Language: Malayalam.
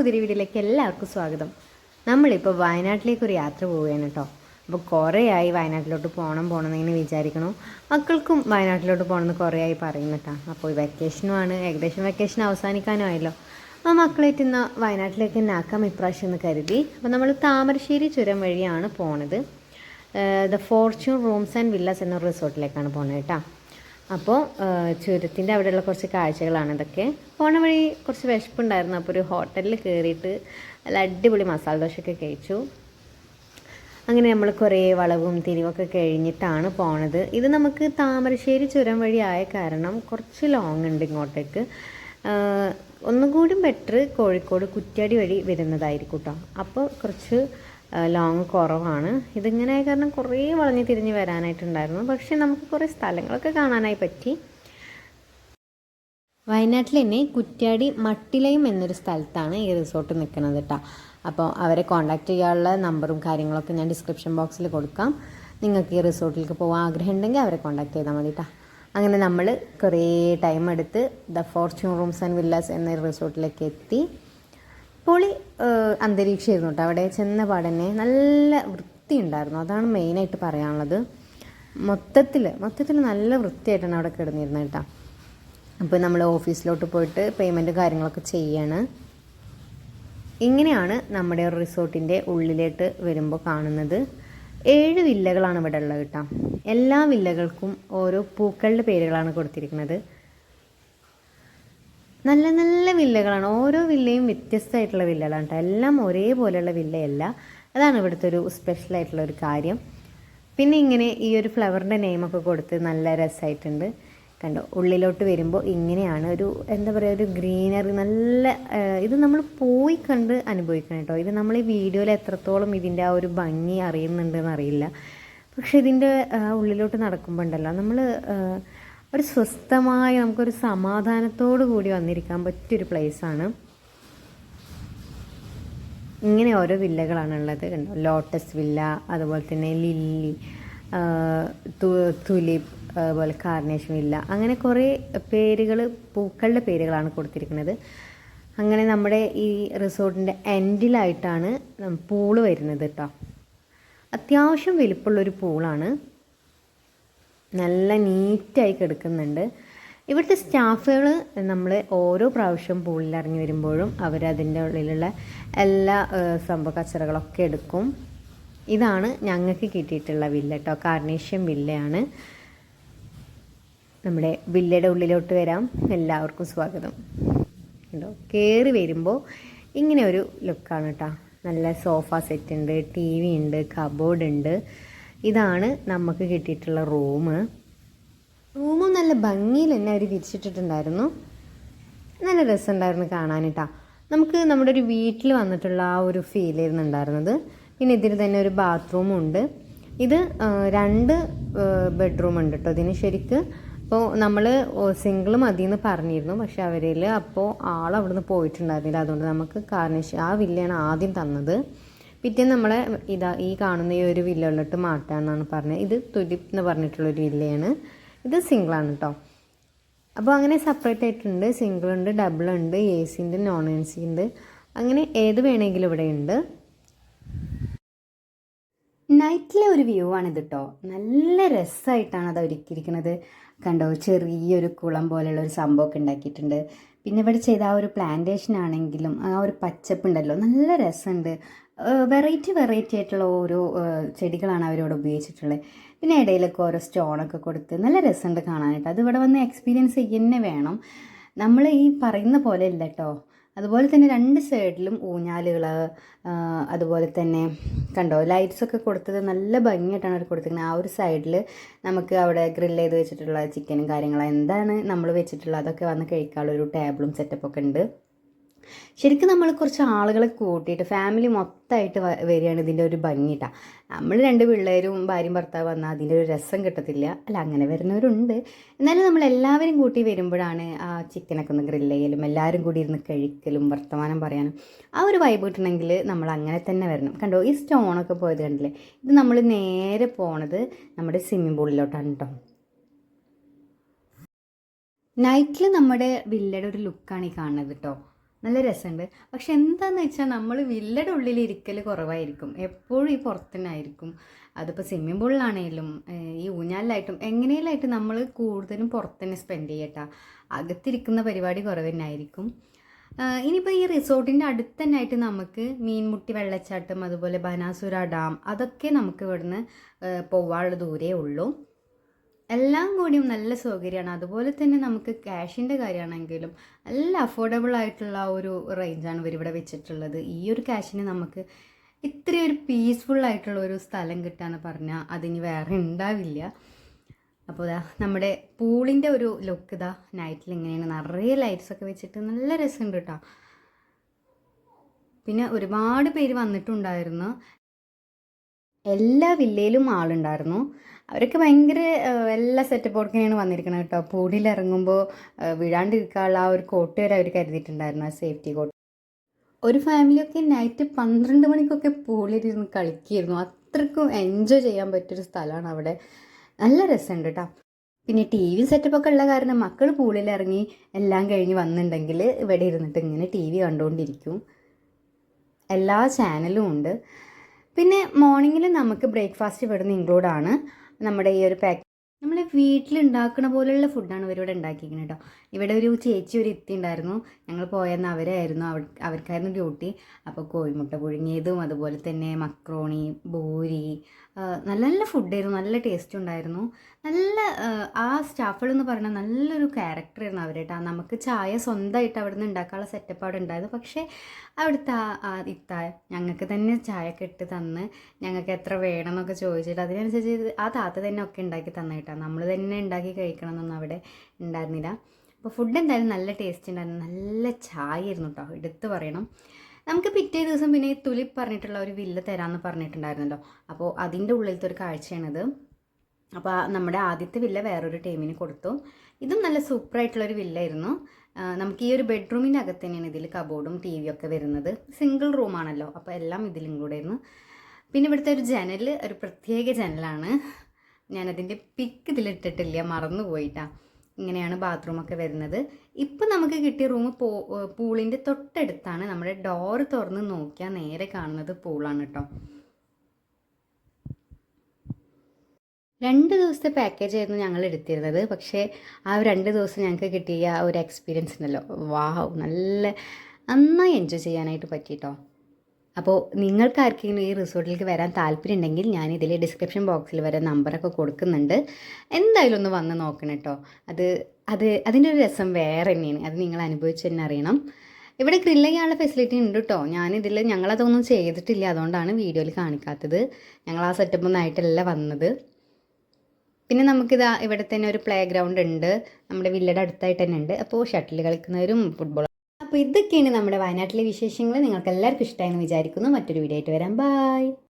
പുതിയ വീട്ടിലേക്ക് എല്ലാവർക്കും സ്വാഗതം. നമ്മളിപ്പോൾ വയനാട്ടിലേക്ക് ഒരു യാത്ര പോവുകയാണ് കേട്ടോ അപ്പോൾ കുറേ ആയി വയനാട്ടിലോട്ട് പോകണം പോകണം എന്നിങ്ങനെ വിചാരിക്കണു. മക്കൾക്കും വയനാട്ടിലോട്ട് പോകണമെന്ന് കുറേ ആയി പറയുന്നു കേട്ടോ അപ്പോൾ വെക്കേഷനുമാണ് ഏകദേശം വെക്കേഷൻ അവസാനിക്കാനും ആയല്ലോ. അപ്പോൾ മക്കളായിട്ട് ഇന്ന് വയനാട്ടിലേക്ക് തന്നെ ആക്കാം ഇപ്രാവശ്യം എന്ന് കരുതി. അപ്പോൾ നമ്മൾ താമരശ്ശേരി ചുരം വഴിയാണ് പോണത്. The fortune rooms and villas എന്ന റിസോർട്ടിലേക്കാണ് പോണത് കേട്ടോ അപ്പോൾ ചുരത്തിന്റെ അവിടെയുള്ള കുറച്ച് കാഴ്ചകളാണ് ഇതൊക്കെ. പോണ വഴി കുറച്ച് വിശപ്പുണ്ടായിരുന്നു. അപ്പോൾ ഒരു ഹോട്ടലിൽ കയറിയിട്ട് നല്ല അടിപൊളി മസാല ദോശയൊക്കെ കഴിച്ചു. അങ്ങനെ നമ്മൾ കുറേ വളവും തിരിവൊക്കെ കഴിഞ്ഞിട്ടാണ് പോണത്. ഇത് നമുക്ക് താമരശ്ശേരി ചുരം വഴി ആയ കാരണം കുറച്ച് ലോങ് ഉണ്ട് ഇങ്ങോട്ടേക്ക്. ഒന്നുകൂടി ബെറ്റർ കോഴിക്കോട് കുറ്റ്യാടി വഴി വരുന്നതായിരിക്കും കേട്ടോ അപ്പോൾ കുറച്ച് ലോങ് കുറവാണ്. ഇതിങ്ങനെ കാരണം കുറേ വളഞ്ഞ് തിരിഞ്ഞ് വരാനായിട്ടുണ്ടായിരുന്നു. പക്ഷേ നമുക്ക് കുറേ സ്ഥലങ്ങളൊക്കെ കാണാനായി പറ്റി. വയനാട്ടിൽ തന്നെ കുറ്റ്യാടി മട്ടിലയും എന്നൊരു സ്ഥലത്താണ് ഈ റിസോർട്ട് നിൽക്കുന്നത് കേട്ടോ. അപ്പോൾ അവരെ കോൺടാക്റ്റ് ചെയ്യാനുള്ള നമ്പറും കാര്യങ്ങളൊക്കെ ഞാൻ ഡിസ്ക്രിപ്ഷൻ ബോക്സിൽ കൊടുക്കാം. നിങ്ങൾക്ക് ഈ റിസോർട്ടിലേക്ക് പോകാൻ ആഗ്രഹം ഉണ്ടെങ്കിൽ അവരെ കോൺടാക്ട് ചെയ്താൽ മതി കേട്ടോ. അങ്ങനെ നമ്മൾ കുറേ ടൈം എടുത്ത് the fortune rooms and villas എന്ന റിസോർട്ടിലേക്ക് എത്തി. പൊളി അന്തരീക്ഷമായിരുന്നു കേട്ടോ. അവിടെ ചെന്ന പാടന്നെ നല്ല വൃത്തി ഉണ്ടായിരുന്നു അതാണ് മെയിനായിട്ട് പറയാനുള്ളത്. മൊത്തത്തിൽ മൊത്തത്തിൽ നല്ല വൃത്തിയായിട്ടാണ് അവിടെ കിടന്നിരുന്നത് കേട്ടോ. അപ്പോൾ നമ്മൾ ഓഫീസിലോട്ട് പോയിട്ട് പേയ്മെന്റ് കാര്യങ്ങളൊക്കെ ചെയ്യാണ്. ഇങ്ങനെയാണ് നമ്മുടെ റിസോർട്ടിന്റെ ഉള്ളിലേക്ക് വരുമ്പോൾ കാണുന്നത്. ഏഴ് വില്ലകളാണ് ഇവിടെ ഉള്ളത് കേട്ടോ. എല്ലാ വില്ലകൾക്കും ഓരോ പൂക്കളുടെ പേരുകളാണ് കൊടുത്തിരിക്കുന്നത്. നല്ല നല്ല വില്ലകളാണ്. ഓരോ വില്ലയും വ്യത്യസ്തമായിട്ടുള്ള വില്ലകളാണ് കേട്ടോ. എല്ലാം ഒരേപോലെയുള്ള വില്ലയല്ല. അതാണ് ഇവിടുത്തെ ഒരു സ്പെഷ്യൽ ആയിട്ടുള്ള ഒരു കാര്യം. പിന്നെ ഇങ്ങനെ ഈ ഒരു ഫ്ലവറിന്റെ നെയിമൊക്കെ കൊടുത്ത് നല്ല രസമായിട്ടുണ്ട് കണ്ടോ? ഉള്ളിലോട്ട് വരുമ്പോൾ ഇങ്ങനെയാണ് ഒരു എന്താ പറയുക ഒരു ഗ്രീനറി നല്ല ഇത് നമ്മൾ പോയി കണ്ട് അനുഭവിക്കണം കേട്ടോ. ഇത് നമ്മൾ ഈ വീഡിയോയിൽ എത്രത്തോളം ഇതിന്റെ ആ ഒരു ഭംഗി അറിയുന്നുണ്ടെന്ന് അറിയില്ല. പക്ഷെ ഇതിന്റെ ഉള്ളിലോട്ട് നടക്കുമ്പോൾ ഉണ്ടല്ലോ നമ്മൾ ഒരു സ്വസ്ഥമായ നമുക്കൊരു സമാധാനത്തോടു കൂടി വന്നിരിക്കാൻ പറ്റിയൊരു പ്ലേസാണ് ഇങ്ങനെ ഓരോ വില്ലകളാണ് ഉള്ളത് കണ്ടോ? ലോട്ടസ് വില്ല അതുപോലെ തന്നെ ലില്ലി തുലിപ് അതുപോലെ കാർണേഷൻ വില്ല. അങ്ങനെ കുറേ പേരുകൾ പൂക്കളുടെ പേരുകളാണ് കൊടുത്തിരിക്കുന്നത്. അങ്ങനെ നമ്മുടെ ഈ റിസോർട്ടിന്റെ എൻഡിലായിട്ടാണ് പൂൾ വരുന്നത് കേട്ടോ അത്യാവശ്യം വലിപ്പമുള്ളൊരു പൂളാണ്. നല്ല നീറ്റായി കിടക്കുന്നുണ്ട്. ഇവിടുത്തെ സ്റ്റാഫുകൾ നമ്മൾ ഓരോ പ്രാവശ്യം പൂളിൽ ഇറങ്ങി വരുമ്പോഴും അവർ അതിന്റെ ഉള്ളിലുള്ള എല്ലാ സംഭവ കച്ചറകളൊക്കെ എടുക്കും. ഇതാണ് ഞങ്ങൾക്ക് കിട്ടിയിട്ടുള്ള വില്ല കേട്ടോ കാർണേഷ്യൻ വില്ലയാണ്. നമ്മുടെ വില്ലയുടെ ഉള്ളിലോട്ട് വരാം. എല്ലാവർക്കും സ്വാഗതം. കേട്ടോ കയറി വരുമ്പോൾ ഇങ്ങനെ ഒരു ലുക്കാണ് കേട്ടോ നല്ല സോഫ സെറ്റ് ഉണ്ട് ടി വി ഉണ്ട് കബോർഡ് ഉണ്ട് ഇതാണ് നമുക്ക് കിട്ടിയിട്ടുള്ള റൂം. റൂമും നല്ല ഭംഗിയിൽ തന്നെ അവർ വിരിച്ചിട്ടിട്ടുണ്ടായിരുന്നു. നല്ല രസമുണ്ടായിരുന്നു കാണാനിട്ടാ. നമുക്ക് നമ്മുടെ ഒരു വീട്ടിൽ വന്നിട്ടുള്ള ആ ഒരു ഫീൽ ചെയ്യുന്നുണ്ടായിരുന്നത് പിന്നെ ഇതിൽ തന്നെ ഒരു ബാത്റൂമും ഉണ്ട്. ഇത് രണ്ട് ബെഡ്റൂം ഉണ്ട് കേട്ടോ ഇതിന് ശരിക്ക്. അപ്പോൾ നമ്മൾ സിംഗിൾ മതി എന്ന് പറഞ്ഞിരുന്നു. പക്ഷെ അവരിൽ അപ്പോൾ ആൾ അവിടുന്ന് പോയിട്ടുണ്ടായിരുന്നില്ല. അതുകൊണ്ട് നമുക്ക് കാർണിഷ് ആ വില്ലയാണ് ആദ്യം തന്നത്. പിറ്റേന്ന് നമ്മളെ ഇതാ ഈ കാണുന്ന ഈ ഒരു വില്ലകളിലോട്ട് മാറ്റാമെന്നാണ് പറഞ്ഞത് ഇത് തുലിപ്പ് എന്ന് പറഞ്ഞിട്ടുള്ളൊരു വില്ലയാണ്. ഇത് സിംഗിളാണ് കേട്ടോ അപ്പോൾ അങ്ങനെ സെപ്പറേറ്റ് ആയിട്ടുണ്ട്. സിംഗിൾ ഉണ്ട് എ സി ഉണ്ട് നോൺ എ സി ഉണ്ട് അങ്ങനെ ഏത് വേണമെങ്കിലും ഇവിടെ ഉണ്ട്. നൈറ്റിലെ ഒരു വ്യൂ ആണിത് കേട്ടോ നല്ല രസമായിട്ടാണ് അത് ഒരുക്കിയിരിക്കുന്നത് കണ്ടോ? ചെറിയൊരു കുളം പോലെയുള്ള ഒരു സംഭവമൊക്കെ ഉണ്ടാക്കിയിട്ടുണ്ട്. പിന്നെ ഇവിടെ ചെയ്ത ആ ഒരു പ്ലാന്റേഷൻ ആണെങ്കിലും ആ ഒരു പച്ചപ്പ് ഉണ്ടല്ലോ നല്ല രസമുണ്ട്. വെറൈറ്റി വെറൈറ്റി ആയിട്ടുള്ള ഓരോ ചെടികളാണ് അവരോട് ഉപയോഗിച്ചിട്ടുള്ളത്. പിന്നെ ഇടയിലൊക്കെ ഓരോ സ്റ്റോണൊക്കെ കൊടുത്ത് നല്ല രസമുണ്ട് കാണാനായിട്ട്. അത് ഇവിടെ വന്ന് എക്സ്പീരിയൻസ് ചെയ്യുന്നേ വേണം. നമ്മൾ ഈ പറയുന്ന പോലെ ഇല്ല കേട്ടോ അതുപോലെ തന്നെ രണ്ട് സൈഡിലും ഊഞ്ഞാലുകൾ അതുപോലെ തന്നെ കണ്ടോ ലൈറ്റ്സ് ഒക്കെ കൊടുത്തത് നല്ല ഭംഗിയായിട്ടാണ് അവർ കൊടുത്തിരിക്കുന്നത്. ആ ഒരു സൈഡിൽ നമുക്ക് അവിടെ ഗ്രില്ല് ചെയ്ത് വെച്ചിട്ടുള്ള ചിക്കനും കാര്യങ്ങളും എന്താണ് നമ്മൾ വെച്ചിട്ടുള്ളത്? അതൊക്കെ വന്ന് കഴിക്കാനുള്ള ഒരു ടേബിളും സെറ്റപ്പൊക്കെ ഉണ്ട്. ശരിക്കും നമ്മൾ കുറച്ച് ആളുകളെ കൂട്ടിയിട്ട് ഫാമിലി മൊത്തമായിട്ട് വരികയാണ് ഇതിന്റെ ഒരു ഭംഗിട്ടാ. നമ്മൾ രണ്ട് പിള്ളേരും ഭാര്യയും ഭർത്താവ് വന്നാൽ അതിന്റെ ഒരു രസം കിട്ടത്തില്ല. അല്ല അങ്ങനെ വരുന്നവരുണ്ട്. എന്നാലും നമ്മൾ എല്ലാവരും കൂട്ടി വരുമ്പോഴാണ് ആ ചിക്കനൊക്കെ ഒന്ന് ഗ്രില്ല് ചെയ്യലും എല്ലാവരും കൂടി ഇരുന്ന് കഴിക്കലും വർത്തമാനം പറയാനും ആ ഒരു വൈബ് കിട്ടണമെങ്കിൽ നമ്മൾ അങ്ങനെ തന്നെ വരണം. കണ്ടോ ഈ സ്റ്റോണൊക്കെ പോയത് കണ്ടില്ലേ? ഇത് നമ്മൾ നേരെ പോണത് നമ്മുടെ സ്വിമ്മിംഗ് പൂളിലോട്ടാണ് കേട്ടോ നൈറ്റിൽ നമ്മുടെ വില്ലയുടെ ഒരു ലുക്കാണ് ഈ കാണുന്നത് കേട്ടോ നല്ല രസമുണ്ട് പക്ഷെ എന്താന്ന് വെച്ചാൽ നമ്മൾ വില്ലയുടെ ഉള്ളിൽ ഇരിക്കൽ കുറവായിരിക്കും. എപ്പോഴും ഈ പുറത്ത് ആയിരിക്കും അതിപ്പോൾ സ്വിമ്മിംഗ് പൂളിലാണേലും ഈ ഊഞ്ഞാലിലായിട്ടും എങ്ങനെയായിട്ട് നമ്മൾ കൂടുതലും പുറത്തുതന്നെ സ്പെൻഡ് ചെയ്യട്ടാ. അകത്തിരിക്കുന്ന പരിപാടി കുറവ് തന്നെ ആയിരിക്കും ഇനിയിപ്പോൾ ഈ റിസോർട്ടിന്റെ അടുത്ത് തന്നെ ആയിട്ട് നമുക്ക് മീൻമുട്ടി വെള്ളച്ചാട്ടം അതുപോലെ ബനാസുര ഡാം അതൊക്കെ നമുക്ക് ഇവിടുന്ന് പോവാനുള്ള ദൂരേ ഉള്ളൂ. എല്ലാം കൂടിയും നല്ല സൗകര്യമാണ്. അതുപോലെ തന്നെ നമുക്ക് ക്യാഷിന്റെ കാര്യമാണെങ്കിലും നല്ല അഫോർഡബിൾ ആയിട്ടുള്ള ഒരു റേഞ്ചാണ് ഇവരിവിടെ വെച്ചിട്ടുള്ളത്. ഈ ഒരു ക്യാഷിന് നമുക്ക് ഇത്രയും ഒരു പീസ്ഫുൾ ആയിട്ടുള്ള ഒരു സ്ഥലം കിട്ടാന്ന് പറഞ്ഞാൽ അതിന് വേറെ ഉണ്ടാവില്ല. അപ്പോൾ ഇതാ നമ്മുടെ പൂളിന്റെ ഒരു ലുക്ക് ഇതാ നൈറ്റിൽ ഇങ്ങനെയാണ്. നിറയെ ലൈറ്റ്സ് ഒക്കെ വെച്ചിട്ട് നല്ല രസമുണ്ട് കേട്ടോ. പിന്നെ ഒരുപാട് പേര് വന്നിട്ടുണ്ടായിരുന്നു. എല്ലാ വില്ലയിലും ആളുണ്ടായിരുന്നു. അവരൊക്കെ ഭയങ്കര എല്ലാ സെറ്റപ്പ് തന്നെയാണ് വന്നിരിക്കുന്നത് കേട്ടോ. പൂടിയിൽ ഇറങ്ങുമ്പോൾ വീഴാണ്ടിരിക്കാനുള്ള ആ ഒരു കോട്ട് വരെ അവർ കരുതിയിട്ടുണ്ടായിരുന്നു ആ സേഫ്റ്റി കോട്ട് ഒരു ഫാമിലിയൊക്കെ നൈറ്റ് പന്ത്രണ്ട് മണിക്കൊക്കെ പൂളിലിരുന്ന് കളിക്കുകയായിരുന്നു അത്രക്കും എൻജോയ് ചെയ്യാൻ പറ്റിയൊരു സ്ഥലമാണ് അവിടെ. നല്ല രസമുണ്ട് കേട്ടോ. പിന്നെ ടി വി സെറ്റപ്പൊക്കെ ഉള്ള കാരണം മക്കൾ പൂളിൽ ഇറങ്ങി എല്ലാം കഴിഞ്ഞ് വന്നിട്ടുണ്ടെങ്കിൽ ഇവിടെ ഇരുന്നിട്ട് ഇങ്ങനെ ടി വി കണ്ടുകൊണ്ടിരിക്കും എല്ലാ ചാനലും ഉണ്ട്. പിന്നെ മോർണിംഗിൽ നമുക്ക് ബ്രേക്ക്ഫാസ്റ്റ് ഇവിടുന്ന് ഇൻക്ലൂഡാണ് നമ്മുടെ ഈ ഒരു പാക്ക് നമ്മൾ വീട്ടിൽ ഉണ്ടാക്കുന്ന പോലെയുള്ള ഫുഡാണ് ഇവരിവിടെ ഉണ്ടാക്കിയിരിക്കുന്നത് കേട്ടോ ഇവിടെ ഒരു ചേച്ചി ഒരു എത്തി ഉണ്ടായിരുന്നു. ഞങ്ങൾ പോയെന്ന് അവരായിരുന്നു. അവർ അവർക്കായിരുന്നു ഡ്യൂട്ടി അപ്പോൾ കോഴിമുട്ട പുഴുങ്ങിയതും അതുപോലെ തന്നെ മക്രോണി ബൂരി നല്ല നല്ല ഫുഡായിരുന്നു നല്ല ടേസ്റ്റ് ഉണ്ടായിരുന്നു. നല്ല ആ, സ്റ്റാഫുകളെന്ന് പറഞ്ഞാൽ നല്ലൊരു ക്യാരക്ടറായിരുന്നു അവരെ കേട്ടോ നമുക്ക് ചായ സ്വന്തമായിട്ട് അവിടെ നിന്ന് ഉണ്ടാക്കാനുള്ള സെറ്റപ്പ് അവിടെ ഉണ്ടായിരുന്നു പക്ഷേ അവിടുത്തെ ആ ഇത്ത ഞങ്ങൾക്ക് തന്നെ ചായ കെട്ടി തന്ന് ഞങ്ങൾക്ക് എത്ര വേണം എന്നൊക്കെ ചോദിച്ചിട്ട് അതിനനുസരിച്ച് ആ താത്ത തന്നെ ഒക്കെ ഉണ്ടാക്കി തന്ന കേട്ടോ. നമ്മൾ തന്നെ ഉണ്ടാക്കി കഴിക്കണം എന്നൊന്നും അവിടെ ഉണ്ടായിരുന്നില്ല. അപ്പോൾ ഫുഡ് എന്തായാലും നല്ല ടേസ്റ്റ് ഉണ്ടായിരുന്നു. നല്ല ചായ ആയിരുന്നു കേട്ടോ. എടുത്ത് പറയണം. നമുക്ക് പിറ്റേ ദിവസം പിന്നെ തുലി പറഞ്ഞിട്ടുള്ള ഒരു വില്ല തരാമെന്ന് പറഞ്ഞിട്ടുണ്ടായിരുന്നല്ലോ. അപ്പോൾ അതിന്റെ ഉള്ളിലത്തെ ഒരു കാഴ്ചയാണിത് അപ്പോൾ നമ്മുടെ ആദ്യത്തെ വില്ല വേറൊരു ടീമിന് കൊടുത്തു. ഇതും നല്ല സൂപ്പറായിട്ടുള്ളൊരു വില്ലായിരുന്നു. നമുക്ക് ഈ ഒരു ബെഡ്റൂമിന്റെ അകത്ത് തന്നെയാണ് ഇതിൽ കബോർഡും ടി വിയും ഒക്കെ വരുന്നത്. സിംഗിൾ റൂമാണല്ലോ അപ്പോൾ എല്ലാം ഇതിൽ ഇൻക്ലൂഡ് ആയിരുന്നു. പിന്നെ ഇവിടുത്തെ ഒരു ജനൽ ഒരു പ്രത്യേക ജനലാണ്. ഞാനതിന്റെ പിക്ക് ഇതിലിട്ടിട്ടില്ല മറന്നു പോയിട്ടാ. ഇങ്ങനെയാണ് ബാത്റൂമൊക്കെ വരുന്നത്. ഇപ്പം നമുക്ക് കിട്ടിയ റൂം പോ പൂളിന്റെ തൊട്ടടുത്താണ് നമ്മുടെ ഡോറ് തുറന്ന് നോക്കിയാൽ നേരെ കാണുന്നത് പൂളാണ് കേട്ടോ രണ്ട് ദിവസത്തെ പാക്കേജ് ആയിരുന്നു ഞങ്ങൾ എടുത്തിരുന്നത്. പക്ഷേ ആ രണ്ട് ദിവസം ഞങ്ങൾക്ക് കിട്ടിയ ഒരു എക്സ്പീരിയൻസ് ഉണ്ടല്ലോ. വാവ് നല്ല നന്നായി എൻജോയ് ചെയ്യാനായിട്ട് പറ്റിട്ടോ. അപ്പോൾ നിങ്ങൾക്ക് ആർക്കെങ്കിലും ഈ റിസോർട്ടിലേക്ക് വരാൻ താല്പര്യം ഉണ്ടെങ്കിൽ ഞാൻ ഇതിൽ ഡിസ്ക്രിപ്ഷൻ ബോക്സിൽ വരെ നമ്പറൊക്കെ കൊടുക്കുന്നുണ്ട്. എന്തായാലും ഒന്ന് വന്ന് നോക്കണം കേട്ടോ അത് അത് അതിന്റെ ഒരു രസം വേറെ തന്നെയാണ്. അത് നിങ്ങൾ അനുഭവിച്ച് തന്നെ അറിയണം. ഇവിടെ ഗ്രില്ല് ചെയ്യാനുള്ള ഫെസിലിറ്റി ഉണ്ട് കേട്ടോ ഞാനിതിൽ ഞങ്ങളതൊന്നും ചെയ്തിട്ടില്ല. അതുകൊണ്ടാണ് വീഡിയോയിൽ കാണിക്കാത്തത്. ഞങ്ങൾ ആ സെറ്റപ്പ് ഒന്നായിട്ടല്ല വന്നത്. പിന്നെ നമുക്കിതാ ഇവിടെ തന്നെ ഒരു പ്ലേ ഗ്രൗണ്ട് ഉണ്ട്. നമ്മുടെ വില്ലയുടെ അടുത്തായിട്ട് തന്നെ ഉണ്ട്. അപ്പോൾ ഷട്ടിൽ കളിക്കുന്നവരും ഫുട്ബോൾ അപ്പോൾ ഇതൊക്കെയാണ് നമ്മുടെ വയനാട്ടിലെ വിശേഷങ്ങൾ. നിങ്ങൾക്ക് എല്ലാവർക്കും ഇഷ്ടമായെന്ന് വിചാരിക്കുന്നു. മറ്റൊരു വീഡിയോ ആയിട്ട് വരാം. ബൈ